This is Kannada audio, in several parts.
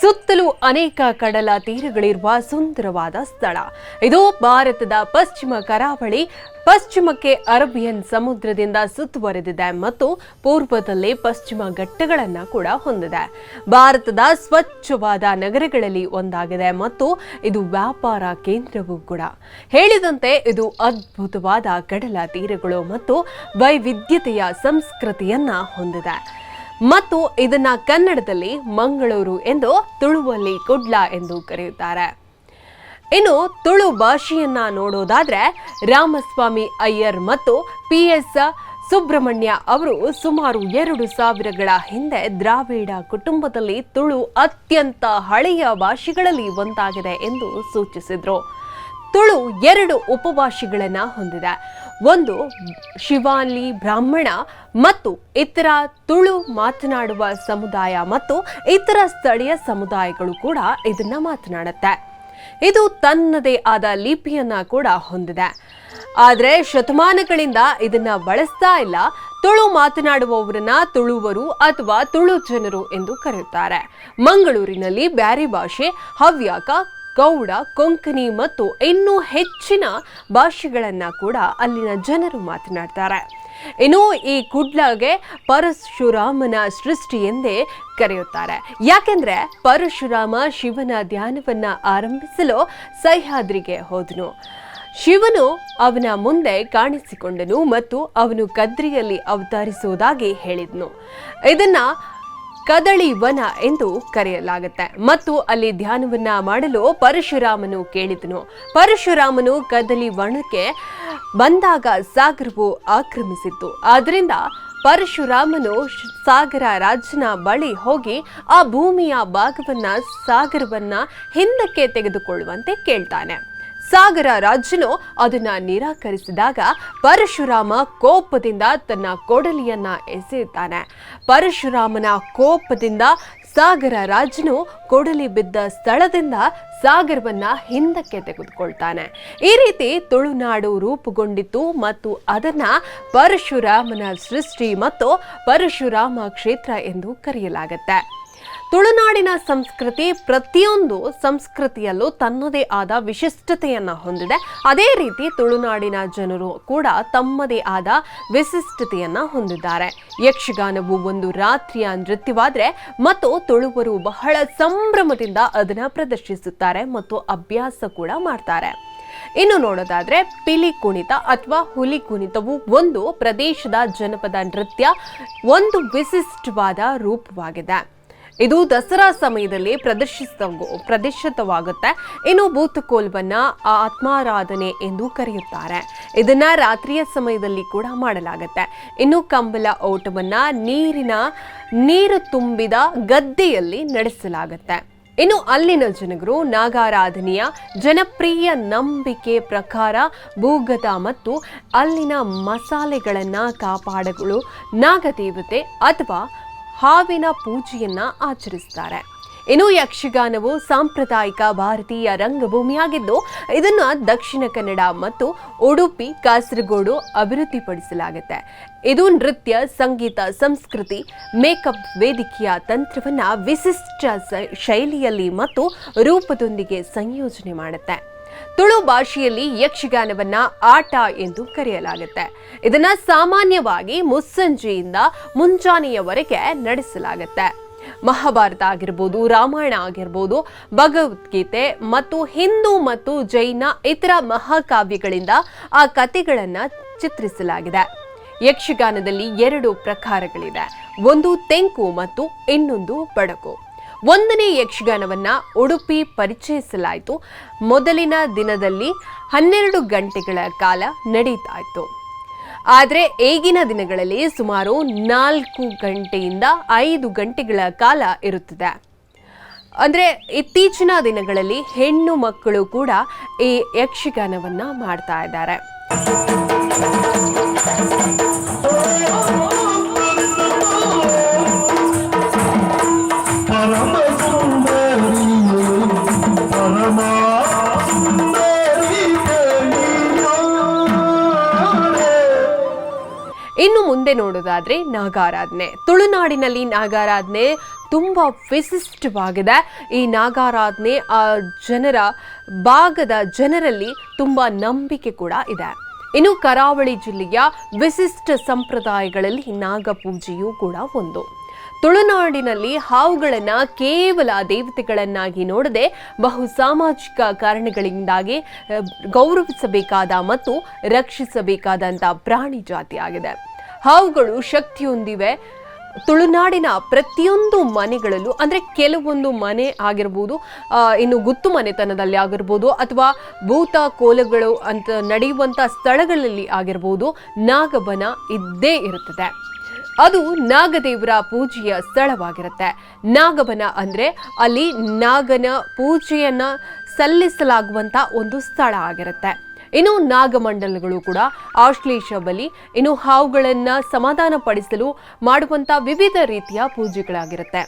ಸುತ್ತಲೂ ಅನೇಕ ಕಡಲ ತೀರಗಳಿರುವ ಸುಂದರವಾದ ಸ್ಥಳ. ಇದು ಭಾರತದ ಪಶ್ಚಿಮ ಕರಾವಳಿ, ಪಶ್ಚಿಮಕ್ಕೆ ಅರಬಿಯನ್ ಸಮುದ್ರದಿಂದ ಸುತ್ತುವರೆದಿದೆ ಮತ್ತು ಪೂರ್ವದಲ್ಲಿ ಪಶ್ಚಿಮ ಘಟ್ಟಗಳನ್ನು ಕೂಡ ಹೊಂದಿದೆ. ಭಾರತದ ಸ್ವಚ್ಛವಾದ ನಗರಗಳಲ್ಲಿ ಒಂದಾಗಿದೆ ಮತ್ತು ಇದು ವ್ಯಾಪಾರ ಕೇಂದ್ರವೂ ಕೂಡ. ಹೇಳಿದಂತೆ ಇದು ಅದ್ಭುತವಾದ ಕಡಲ ತೀರಗಳು ಮತ್ತು ವೈವಿಧ್ಯತೆಯ ಸಂಸ್ಕೃತಿಯನ್ನ ಹೊಂದಿದೆ. ಮತ್ತು ಇದನ್ನ ಕನ್ನಡದಲ್ಲಿ ಮಂಗಳೂರು ಎಂದು ತುಳುವಲ್ಲಿ ಕುಡ್ಲ ಎಂದು ಕರೆಯುತ್ತಾರೆ. ಇನ್ನು ತುಳು ಭಾಷೆಯನ್ನ ನೋಡೋದಾದ್ರೆ ರಾಮಸ್ವಾಮಿ ಅಯ್ಯರ್ ಮತ್ತು ಪಿ ಎಸ್ ಸುಬ್ರಹ್ಮಣ್ಯ ಅವರು ಸುಮಾರು ಎರಡು ಸಾವಿರಗಳ ಹಿಂದೆ ದ್ರಾವಿಡ ಕುಟುಂಬದಲ್ಲಿ ತುಳು ಅತ್ಯಂತ ಹಳೆಯ ಭಾಷೆಗಳಲ್ಲಿ ಒಂದಾಗಿದೆ ಎಂದು ಸೂಚಿಸಿದ್ರು. ತುಳು ಎರಡು ಉಪಭಾಷೆಗಳನ್ನು ಹೊಂದಿದೆ. ಒಂದು ಶಿವಾಲಿ ಬ್ರಾಹ್ಮಣ ಮತ್ತು ಇತರ ತುಳು ಮಾತನಾಡುವ ಸಮುದಾಯ ಮತ್ತು ಇತರ ಸ್ಥಳೀಯ ಸಮುದಾಯಗಳು ಕೂಡ ಇದನ್ನ ಮಾತನಾಡುತ್ತೆ. ಇದು ತನ್ನದೇ ಆದ ಲಿಪಿಯನ್ನ ಕೂಡ ಹೊಂದಿದೆ. ಆದರೆ ಶತಮಾನಗಳಿಂದ ಇದನ್ನ ಬಳಸ್ತಾ ಇಲ್ಲ. ತುಳು ಮಾತನಾಡುವವರನ್ನ ತುಳುವರು ಅಥವಾ ತುಳು ಜನರು ಎಂದು ಕರೆಯುತ್ತಾರೆ. ಮಂಗಳೂರಿನಲ್ಲಿ ಬ್ಯಾರಿ ಭಾಷೆ ಹವ್ಯಕ ಗೌಡ, ಕೊಂಕಣಿ ಮತ್ತು ಇನ್ನೂ ಹೆಚ್ಚಿನ ಭಾಷೆಗಳನ್ನು ಕೂಡ ಅಲ್ಲಿನ ಜನರು ಮಾತನಾಡ್ತಾರೆ. ಇನ್ನು ಈ ಕುಡ್ಲಾಗೆ ಪರಶುರಾಮನ ಸೃಷ್ಟಿ ಎಂದೇ ಕರೆಯುತ್ತಾರೆ. ಯಾಕೆಂದ್ರೆ ಪರಶುರಾಮ ಶಿವನ ಧ್ಯಾನವನ್ನ ಆರಂಭಿಸಲು ಸಹ್ಯಾದ್ರಿಗೆ ಹೋದನು. ಶಿವನು ಅವನ ಮುಂದೆ ಕಾಣಿಸಿಕೊಂಡನು ಮತ್ತು ಅವನು ಕದ್ರಿಯಲ್ಲಿ ಅವತರಿಸುವುದಾಗಿ ಹೇಳಿದನು. ಇದನ್ನ ಕದಳಿ ವನ ಎಂದು ಕರೆಯಲಾಗುತ್ತೆ. ಮತ್ತು ಅಲ್ಲಿ ಧ್ಯಾನವನ್ನ ಮಾಡಲು ಪರಶುರಾಮನು ಕೇಳಿದನು. ಪರಶುರಾಮನು ಕದಳಿ ವನಕ್ಕೆ ಬಂದಾಗ ಸಾಗರವು ಆಕ್ರಮಿಸಿತ್ತು. ಆದ್ದರಿಂದ ಪರಶುರಾಮನು ಸಾಗರ ರಾಜನ ಬಳಿ ಹೋಗಿ ಆ ಭೂಮಿಯ ಭಾಗವನ್ನ ಸಾಗರವನ್ನ ಹಿಂದಕ್ಕೆ ತೆಗೆದುಕೊಳ್ಳುವಂತೆ ಕೇಳ್ತಾನೆ. ಸಾಗರ ರಾಜನು ಅದನ್ನ ನಿರಾಕರಿಸಿದಾಗ ಪರಶುರಾಮ ಕೋಪದಿಂದ ತನ್ನ ಕೊಡಲಿಯನ್ನ ಎಸೆಯುತ್ತಾನೆ. ಪರಶುರಾಮನ ಕೋಪದಿಂದ ಸಾಗರ ರಾಜನು ಕೊಡಲಿ ಬಿದ್ದ ಸ್ಥಳದಿಂದ ಸಾಗರವನ್ನ ಹಿಂದಕ್ಕೆ ತೆಗೆದುಕೊಳ್ತಾನೆ. ಈ ರೀತಿ ತುಳುನಾಡು ರೂಪುಗೊಂಡಿತು ಮತ್ತು ಅದನ್ನ ಪರಶುರಾಮನ ಸೃಷ್ಟಿ ಮತ್ತು ಪರಶುರಾಮ ಕ್ಷೇತ್ರ ಎಂದು ಕರೆಯಲಾಗುತ್ತೆ. ತುಳುನಾಡಿನ ಸಂಸ್ಕೃತಿ ಪ್ರತಿಯೊಂದು ಸಂಸ್ಕೃತಿಯಲ್ಲೂ ತನ್ನದೇ ಆದ ವಿಶಿಷ್ಟತೆಯನ್ನು ಹೊಂದಿದೆ. ಅದೇ ರೀತಿ ತುಳುನಾಡಿನ ಜನರು ಕೂಡ ತಮ್ಮದೇ ಆದ ವಿಶಿಷ್ಟತೆಯನ್ನು ಹೊಂದಿದ್ದಾರೆ. ಯಕ್ಷಗಾನವು ಒಂದು ರಾತ್ರಿಯ ನೃತ್ಯವಾದರೆ ಮತ್ತು ತುಳುವರು ಬಹಳ ಸಂಭ್ರಮದಿಂದ ಅದನ್ನ ಪ್ರದರ್ಶಿಸುತ್ತಾರೆ ಮತ್ತು ಅಭ್ಯಾಸ ಕೂಡ ಮಾಡ್ತಾರೆ. ಇನ್ನು ನೋಡೋದಾದ್ರೆ ಪಿಲಿ ಕುಣಿತ ಅಥವಾ ಹುಲಿ ಕುಣಿತವು ಒಂದು ಪ್ರದೇಶದ ಜನಪದ ನೃತ್ಯ ಒಂದು ವಿಶಿಷ್ಟವಾದ ರೂಪವಾಗಿದೆ. ಇದು ದಸರಾ ಸಮಯದಲ್ಲಿ ಪ್ರದರ್ಶಿಸ ಪ್ರದರ್ಶಿತವಾಗುತ್ತೆ. ಇನ್ನು ಭೂತಕೋಲ್ವನ್ನ ಆತ್ಮಾರಾಧನೆ ಎಂದು ಕರೆಯುತ್ತಾರೆ. ಇದನ್ನ ರಾತ್ರಿಯ ಸಮಯದಲ್ಲಿ ಕೂಡ ಮಾಡಲಾಗುತ್ತೆ. ಇನ್ನು ಕಂಬಲ ಓಟವನ್ನ ನೀರಿನ, ನೀರು ತುಂಬಿದ ಗದ್ದೆಯಲ್ಲಿ ನಡೆಸಲಾಗುತ್ತೆ. ಇನ್ನು ಅಲ್ಲಿನ ಜನಗರು ನಾಗಾರಾಧನೆಯ ಜನಪ್ರಿಯ ನಂಬಿಕೆ ಪ್ರಕಾರ ಭೂಗತ ಮತ್ತು ಅಲ್ಲಿನ ಮಸಾಲೆಗಳನ್ನು ಕಾಪಾಡಗಳು ನಾಗದೇವತೆ ಅಥವಾ ಹಾವಿನ ಪೂಜೆಯನ್ನ ಆಚರಿಸ್ತಾರೆ. ಇನ್ನು ಯಕ್ಷಗಾನವು ಸಾಂಪ್ರದಾಯಿಕ ಭಾರತೀಯ ರಂಗಭೂಮಿಯಾಗಿದ್ದು, ಇದನ್ನು ದಕ್ಷಿಣ ಕನ್ನಡ ಮತ್ತು ಉಡುಪಿ, ಕಾಸರಗೋಡು ಅಭಿವೃದ್ಧಿಪಡಿಸಲಾಗುತ್ತೆ. ಇದು ನೃತ್ಯ, ಸಂಗೀತ, ಸಂಸ್ಕೃತಿ, ಮೇಕಪ್ ವೇದಿಕೆಯ ತಂತ್ರವನ್ನ ವಿಶಿಷ್ಟ ಶೈಲಿಯಲ್ಲಿ ಮತ್ತು ರೂಪದೊಂದಿಗೆ ಸಂಯೋಜನೆ ಮಾಡುತ್ತೆ. ತುಳು ಭಾಷೆಯಲ್ಲಿ ಯಕ್ಷಗಾನವನ್ನ ಆಟ ಎಂದು ಕರೆಯಲಾಗುತ್ತೆ. ಇದನ್ನ ಸಾಮಾನ್ಯವಾಗಿ ಮುಸ್ಸಂಜೆಯಿಂದ ಮುಂಜಾನೆಯವರೆಗೆ ನಡೆಸಲಾಗುತ್ತೆ. ಮಹಾಭಾರತ ಆಗಿರ್ಬೋದು, ರಾಮಾಯಣ ಆಗಿರ್ಬೋದು, ಭಗವದ್ಗೀತೆ ಮತ್ತು ಹಿಂದೂ ಮತ್ತು ಜೈನ ಇತರ ಮಹಾಕಾವ್ಯಗಳಿಂದ ಆ ಕಥೆಗಳನ್ನ ಚಿತ್ರಿಸಲಾಗಿದೆ. ಯಕ್ಷಗಾನದಲ್ಲಿ ಎರಡು ಪ್ರಕಾರಗಳಿದೆ ಒಂದು ತೆಂಕು ಮತ್ತು ಇನ್ನೊಂದು ಬಡಕು. ಒಂದನೇ ಯಕ್ಷಗಾನವನ್ನ ಉಡುಪಿ ಪರಿಚಯಿಸಲಾಯಿತು. ಮೊದಲಿನ ದಿನದಲ್ಲಿ ಹನ್ನೆರಡು ಗಂಟೆಗಳ ಕಾಲ ನಡೀತಾ ಇತ್ತು ಆದರೆ ಈಗಿನ ದಿನಗಳಲ್ಲಿ ಸುಮಾರು ನಾಲ್ಕು ಗಂಟೆಯಿಂದ ಐದು ಗಂಟೆಗಳ ಕಾಲ ಇರುತ್ತದೆ. ಅಂದರೆ ಇತ್ತೀಚಿನ ದಿನಗಳಲ್ಲಿ ಹೆಣ್ಣು ಮಕ್ಕಳು ಕೂಡ ಈ ಯಕ್ಷಗಾನವನ್ನು ಮಾಡ್ತಾ ಇದ್ದಾರೆ. ಇನ್ನು ಮುಂದೆ ನೋಡೋದಾದ್ರೆ ನಾಗಾರಾಧನೆ. ತುಳುನಾಡಿನಲ್ಲಿ ನಾಗಾರಾಧನೆ ತುಂಬ ವಿಶಿಷ್ಟವಾಗಿದೆ. ಈ ನಾಗಾರಾಧನೆ ಆ ಜನರ ಭಾಗದ ಜನರಲ್ಲಿ ತುಂಬ ನಂಬಿಕೆ ಕೂಡ ಇದೆ. ಇನ್ನು ಕರಾವಳಿ ಜಿಲ್ಲೆಯ ವಿಶಿಷ್ಟ ಸಂಪ್ರದಾಯಗಳಲ್ಲಿ ನಾಗಪೂಜೆಯೂ ಕೂಡ ಒಂದು. ತುಳುನಾಡಿನಲ್ಲಿ ಹಾವುಗಳನ್ನ ಕೇವಲ ದೇವತೆಗಳನ್ನಾಗಿ ನೋಡದೆ ಬಹು ಸಾಮಾಜಿಕ ಕಾರಣಗಳಿಂದಾಗಿ ಗೌರವಿಸಬೇಕಾದ ಮತ್ತು ರಕ್ಷಿಸಬೇಕಾದಂಥ ಪ್ರಾಣಿ ಜಾತಿಯಾಗಿದೆ ಹಾವುಗಳು ಶಕ್ತಿ ಹೊಂದಿವೆ ತುಳುನಾಡಿನ ಪ್ರತಿಯೊಂದು ಮನೆಗಳಲ್ಲೂ, ಅಂದರೆ ಕೆಲವೊಂದು ಮನೆ ಆಗಿರ್ಬೋದು ಇನ್ನು ಗುತ್ತು ಮನೆತನದಲ್ಲಿ ಆಗಿರ್ಬೋದು, ಅಥವಾ ಭೂತ ಕೋಲಗಳು ಅಂತ ನಡೆಯುವಂಥ ಸ್ಥಳಗಳಲ್ಲಿ ಆಗಿರ್ಬೋದು, ನಾಗಬನ ಇದ್ದೇ ಇರುತ್ತದೆ. ಅದು ನಾಗದೇವರ ಪೂಜೆಯ ಸ್ಥಳವಾಗಿರುತ್ತೆ. ನಾಗಬನ ಅಂದರೆ ಅಲ್ಲಿ ನಾಗನ ಪೂಜೆಯನ್ನು ಸಲ್ಲಿಸಲಾಗುವಂಥ ಒಂದು ಸ್ಥಳ ಆಗಿರುತ್ತೆ. ಇನ್ನು ನಾಗಮಂಡಲಗಳು ಕೂಡ ಆಶ್ಲೇಷ ಬಲಿ, ಇನ್ನು ಹಾವುಗಳನ್ನು ಸಮಾಧಾನ ಪಡಿಸಲು ಮಾಡುವಂತ ವಿವಿಧ ರೀತಿಯ ಪೂಜೆಗಳಾಗಿರುತ್ತೆ.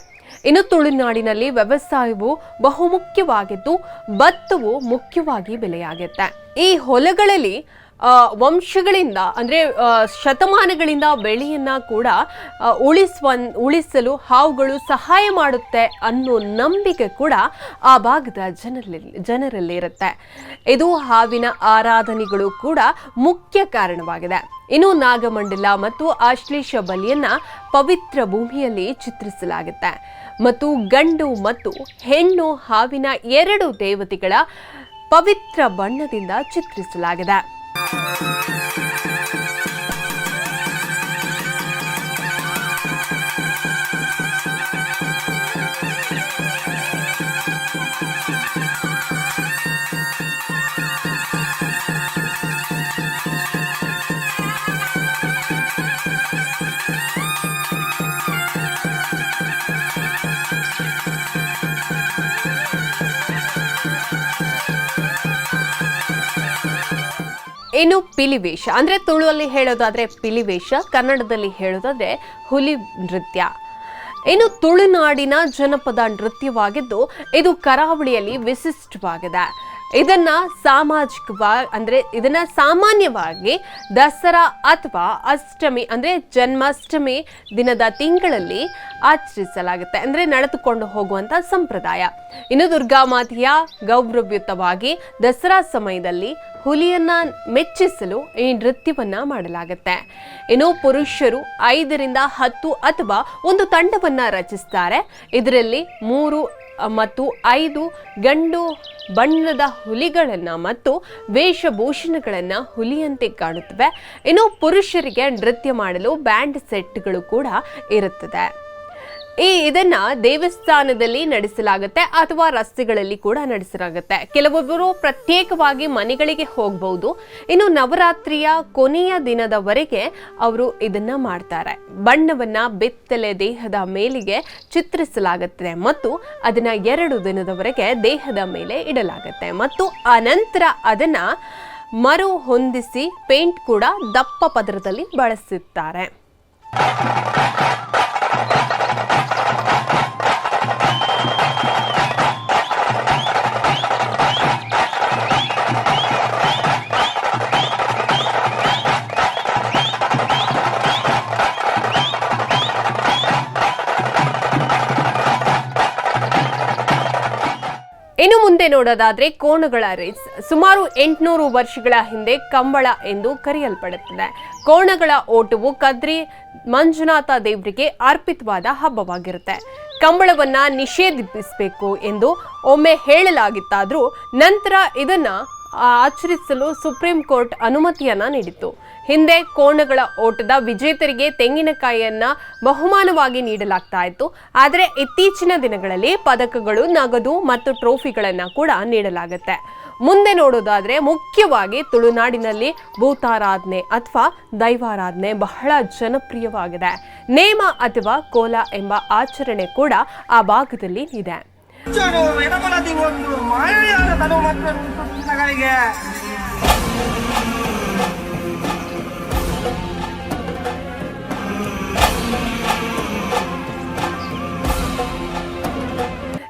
ಇನ್ನು ತುಳುನಾಡಿನಲ್ಲಿ ವ್ಯವಸಾಯವು ಬಹುಮುಖ್ಯವಾಗಿದ್ದು, ಭತ್ತವು ಮುಖ್ಯವಾಗಿ ಬೆಲೆಯಾಗುತ್ತೆ. ಈ ಹೊಲಗಳಲ್ಲಿ ವಂಶಗಳಿಂದ, ಅಂದರೆ ಶತಮಾನಗಳಿಂದ ಬೆಳೆಯನ್ನು ಕೂಡ ಉಳಿಸುವ ಉಳಿಸಲು ಹಾವುಗಳು ಸಹಾಯ ಮಾಡುತ್ತೆ ಅನ್ನೋ ನಂಬಿಕೆ ಕೂಡ ಆ ಭಾಗದ ಜನರಲ್ಲಿ ಜನರಲ್ಲಿ ಇರುತ್ತೆ. ಇದು ಹಾವಿನ ಆರಾಧನೆಗಳು ಕೂಡ ಮುಖ್ಯ ಕಾರಣವಾಗಿದೆ. ಇನ್ನು ನಾಗಮಂಡಲ ಮತ್ತು ಆಶ್ಲೇಷ ಬಲಿಯನ್ನ ಪವಿತ್ರ ಭೂಮಿಯಲ್ಲಿ ಚಿತ್ರಿಸಲಾಗುತ್ತೆ. ಮತ್ತು ಗಂಡು ಮತ್ತು ಹೆಣ್ಣು ಹಾವಿನ ಎರಡು ದೇವತೆಗಳ ಪವಿತ್ರ ಬಣ್ಣದಿಂದ ಚಿತ್ರಿಸಲಾಗಿದೆ. Thank you. ಇನ್ನು ಪಿಲಿವೇಷ? ಅಂದ್ರೆ ತುಳುವಲ್ಲಿ ಹೇಳೋದಾದರೆ ಪಿಲಿವೇಷ, ಕನ್ನಡದಲ್ಲಿ ಹೇಳೋದಾದ್ರೆ ಹುಲಿ ನೃತ್ಯ. ಇನ್ನು ತುಳುನಾಡಿನ ಜನಪದ ನೃತ್ಯವಾಗಿದ್ದು ಇದು ಕರಾವಳಿಯಲ್ಲಿ ವಿಶಿಷ್ಟವಾಗಿದೆ. ಇದನ್ನ ಸಾಮಾಜಿಕವಾಗಿ ಅಂದ್ರೆ ಇದನ್ನ ಸಾಮಾನ್ಯವಾಗಿ ದಸರಾ ಅಥವಾ ಅಷ್ಟಮಿ, ಅಂದ್ರೆ ಜನ್ಮಾಷ್ಟಮಿ ದಿನದ ತಿಂಗಳಲ್ಲಿ ಆಚರಿಸಲಾಗುತ್ತೆ. ಅಂದ್ರೆ ನಡೆದುಕೊಂಡು ಹೋಗುವಂತ ಸಂಪ್ರದಾಯ. ಇನ್ನು ದುರ್ಗಾ ಮಾತೆಯ ಗೌರವಯುತವಾಗಿ ದಸರಾ ಸಮಯದಲ್ಲಿ ಹುಲಿಯನ್ನ ಮೆಚ್ಚಿಸಲು ಈ ನೃತ್ಯವನ್ನ ಮಾಡಲಾಗುತ್ತೆ. ಇನ್ನು ಪುರುಷರು ಐದರಿಂದ ಹತ್ತು ಅಥವಾ ಒಂದು ತಂಡವನ್ನ ರಚಿಸ್ತಾರೆ. ಇದರಲ್ಲಿ ಮೂರು ಮತ್ತು ಐದು ಗಂಡು ಬಣ್ಣದ ಹುಲಿಗಳನ್ನ ಮತ್ತು ವೇಷಭೂಷಣಗಳನ್ನ ಹುಲಿಯಂತೆ ಕಾಣುತ್ತವೆ. ಇನ್ನು ಪುರುಷರಿಗೆ ನೃತ್ಯ ಮಾಡಲು ಬ್ಯಾಂಡ್ ಸೆಟ್ಗಳು ಕೂಡ ಇರುತ್ತದೆ. ಈ ಇದನ್ನ ದೇವಸ್ಥಾನದಲ್ಲಿ ನಡೆಸಲಾಗುತ್ತೆ ಅಥವಾ ರಸ್ತೆಗಳಲ್ಲಿ ಕೂಡ ನಡೆಸಲಾಗುತ್ತೆ. ಕೆಲವೊಬ್ಬರು ಪ್ರತ್ಯೇಕವಾಗಿ ಮನೆಗಳಿಗೆ ಹೋಗಬಹುದು ಇನ್ನು ನವರಾತ್ರಿಯ ಕೊನೆಯ ದಿನದವರೆಗೆ ಅವರು ಇದನ್ನ ಮಾಡ್ತಾರೆ. ಬಣ್ಣವನ್ನ ಬೆತ್ತಲೆ ದೇಹದ ಮೇಲಿಗೆ ಚಿತ್ರಿಸಲಾಗುತ್ತೆ ಮತ್ತು ಅದನ್ನ ಎರಡು ದಿನದವರೆಗೆ ದೇಹದ ಮೇಲೆ ಇಡಲಾಗುತ್ತೆ. ಮತ್ತು ಅನಂತರ ಅದನ್ನ ಮರು ಹೊಂದಿಸಿ ಪೇಂಟ್ ಕೂಡ ದಪ್ಪ ಪದರದಲ್ಲಿ ಬಳಸುತ್ತಾರೆ. ಇನ್ನು ಮುಂದೆ ನೋಡೋದಾದ್ರೆ ಕೋಣಗಳ ರೇಸ್ ಸುಮಾರು ಎಂಟುನೂರು ವರ್ಷಗಳ ಹಿಂದೆ ಕಂಬಳ ಎಂದು ಕರೆಯಲ್ಪಡುತ್ತದೆ. ಕೋಣಗಳ ಓಟವು ಕದ್ರಿ ಮಂಜುನಾಥ ದೇವರಿಗೆ ಅರ್ಪಿತವಾದ ಹಬ್ಬವಾಗಿರುತ್ತೆ. ಕಂಬಳವನ್ನ ನಿಷೇಧಿಸಬೇಕು ಎಂದು ಒಮ್ಮೆ ಹೇಳಲಾಗಿತ್ತಾದರೂ ನಂತರ ಇದನ್ನ ಆಚರಿಸಲು ಸುಪ್ರೀಂ ಕೋರ್ಟ್ ಅನುಮತಿಯನ್ನ ನೀಡಿತು ಹಿಂದೆ ಕೋಣಗಳ ಓಟದ ವಿಜೇತರಿಗೆ ತೆಂಗಿನಕಾಯಿಯನ್ನ ಬಹುಮಾನವಾಗಿ ನೀಡಲಾಗ್ತಾ ಇತ್ತು. ಆದರೆ ಇತ್ತೀಚಿನ ದಿನಗಳಲ್ಲಿ ಪದಕಗಳು, ನಗದು ಮತ್ತು ಟ್ರೋಫಿಗಳನ್ನ ಕೂಡ ನೀಡಲಾಗುತ್ತೆ. ಮುಂದೆ ನೋಡೋದಾದ್ರೆ ಮುಖ್ಯವಾಗಿ ತುಳುನಾಡಿನಲ್ಲಿ ಭೂತಾರಾಧನೆ ಅಥವಾ ದೈವಾರಾಧನೆ ಬಹಳ ಜನಪ್ರಿಯವಾಗಿದೆ. ನೇಮ ಅಥವಾ ಕೋಲ ಎಂಬ ಆಚರಣೆ ಕೂಡ ಆ ಭಾಗದಲ್ಲಿ ಇದೆ.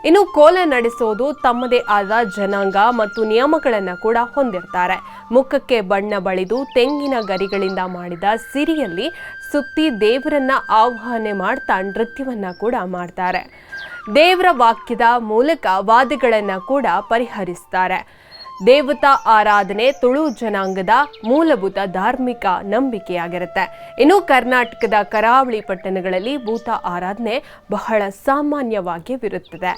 ಇನ್ನು ಕೋಲ ನಡೆಸೋದು ತಮ್ಮದೇ ಆದ ಜನಾಂಗ ಮತ್ತು ನಿಯಮಗಳನ್ನು ಕೂಡ ಹೊಂದಿರ್ತಾರೆ. ಮುಖಕ್ಕೆ ಬಣ್ಣ ಬಳಿದು ತೆಂಗಿನ ಗರಿಗಳಿಂದ ಮಾಡಿದ ಸಿರಿಯಲ್ಲಿ ಸುತ್ತಿ ದೇವರನ್ನ ಆಹ್ವಾನ ಮಾಡ್ತಾ ನೃತ್ಯವನ್ನ ಕೂಡ ಮಾಡ್ತಾರೆ. ದೇವರ ವಾಕ್ಯದ ಮೂಲಕ ವಾದಗಳನ್ನು ಕೂಡ ಪರಿಹರಿಸ್ತಾರೆ. ದೇವತಾ ಆರಾಧನೆ ತುಳು ಜನಾಂಗದ ಮೂಲಭೂತ ಧಾರ್ಮಿಕ ನಂಬಿಕೆಯಾಗಿರುತ್ತೆ. ಇನ್ನು ಕರ್ನಾಟಕದ ಕರಾವಳಿ ಪಟ್ಟಣಗಳಲ್ಲಿ ಭೂತ ಆರಾಧನೆ ಬಹಳ ಸಾಮಾನ್ಯವಾಗಿರುತ್ತದೆ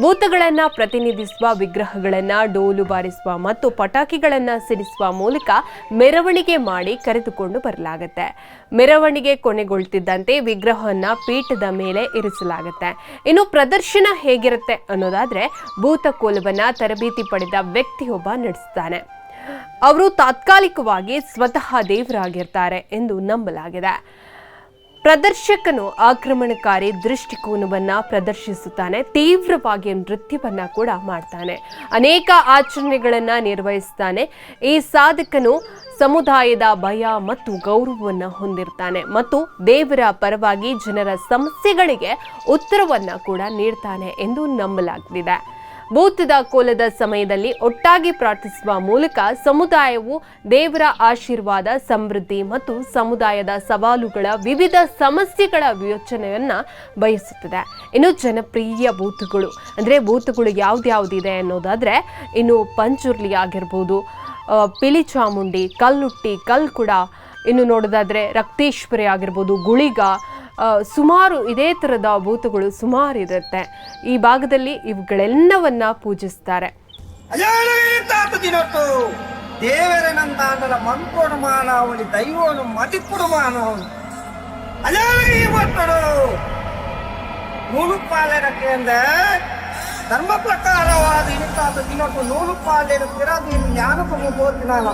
ಭೂತಗಳನ್ನು ಪ್ರತಿನಿಧಿಸುವ ವಿಗ್ರಹಗಳನ್ನು, ಡೋಲು ಬಾರಿಸುವ ಮತ್ತು ಪಟಾಕಿಗಳನ್ನು ಸಿಡಿಸುವ ಮೂಲಕ ಮೆರವಣಿಗೆ ಮಾಡಿ ಕರೆದುಕೊಂಡು ಬರಲಾಗುತ್ತೆ. ಮೆರವಣಿಗೆ ಕೊನೆಗೊಳ್ತಿದ್ದಂತೆ ವಿಗ್ರಹವನ್ನು ಪೀಠದ ಮೇಲೆ ಇರಿಸಲಾಗುತ್ತೆ. ಇನ್ನು ಪ್ರದರ್ಶನ ಹೇಗಿರುತ್ತೆ ಅನ್ನೋದಾದ್ರೆ ಭೂತಕೋಲವನ್ನ ತರಬೇತಿ ಪಡೆದ ವ್ಯಕ್ತಿಯೊಬ್ಬ ನಡೆಸ್ತಾನೆ ಅವರು ತಾತ್ಕಾಲಿಕವಾಗಿ ಸ್ವತಃ ದೇವರಾಗಿರ್ತಾರೆ ಎಂದು ನಂಬಲಾಗಿದೆ. ಪ್ರದರ್ಶಕನು ಆಕ್ರಮಣಕಾರಿ ದೃಷ್ಟಿಕೋನವನ್ನ ಪ್ರದರ್ಶಿಸುತ್ತಾನೆ, ತೀವ್ರವಾಗಿ ನೃತ್ಯವನ್ನ ಕೂಡ ಮಾಡ್ತಾನೆ. ಅನೇಕ ಆಚರಣೆಗಳನ್ನು ನಿರ್ವಹಿಸ್ತಾನೆ. ಈ ಸಾಧಕನು ಸಮುದಾಯದ ಭಯ ಮತ್ತು ಗೌರವವನ್ನು ಹೊಂದಿರ್ತಾನೆ ಮತ್ತು ದೇವರ ಪರವಾಗಿ ಜನರ ಸಮಸ್ಯೆಗಳಿಗೆ ಉತ್ತರವನ್ನು ಕೂಡ ನೀಡ್ತಾನೆ ಎಂದು ನಂಬಲಾಗ್ತಿದೆ. ಭೂತದ ಕೋಲದ ಸಮಯದಲ್ಲಿ ಒಟ್ಟಾಗಿ ಪ್ರಾರ್ಥಿಸುವ ಮೂಲಕ ಸಮುದಾಯವು ದೇವರ ಆಶೀರ್ವಾದ, ಸಮೃದ್ಧಿ ಮತ್ತು ಸಮುದಾಯದ ಸವಾಲುಗಳ ವಿವಿಧ ಸಮಸ್ಯೆಗಳ ವಿಯೋಚನೆಯನ್ನ ಬಯಸುತ್ತದೆ. ಇನ್ನು ಜನಪ್ರಿಯ ಬೂತುಗಳು, ಅಂದರೆ ಬೂತುಗಳು ಯಾವ್ದ್ಯಾವ್ದಿದೆ ಅನ್ನೋದಾದ್ರೆ ಇನ್ನು ಪಂಚುರ್ಲಿ ಆಗಿರ್ಬೋದು ಪಿಲಿ ಚಾಮುಂಡಿ ಕಲ್ಲುಟ್ಟಿ, ಕಲ್ಕುಡ, ಇನ್ನು ನೋಡೋದಾದ್ರೆ ರಕ್ತೇಶ್ವರಿ ಆಗಿರ್ಬೋದು, ಗುಳಿಗ ಸುಮಾರು ಇದೇ ಥರದ ಭೂತಗಳು ಸುಮಾರು ಇರುತ್ತೆ. ಈ ಭಾಗದಲ್ಲಿ ಇವುಗಳೆಲ್ಲವನ್ನ ಪೂಜಿಸ್ತಾರೆ. ದೇವರನಂತಾಂಡಲ ಮಂಕೋಡು ಮಾನವನಿ ದೈವನು ಮತಿಪ್ಪುಡು ಮಾನವನು ಅಜಾನಗಿ ಬರ್ತಡು ನೂಲು ಪಾಲೇರಕ್ಕೆಂದ ಧರ್ಮ ಪ್ರಕಾರವಾದ ಇಂತಾದ ದಿನಕ್ಕೂ ನೂಲು ಪಾಲೇರು ಪಿರದು ಜ್ಞಾನಕ್ಕೂ ತೋರ್ತಿನಲ್ಲ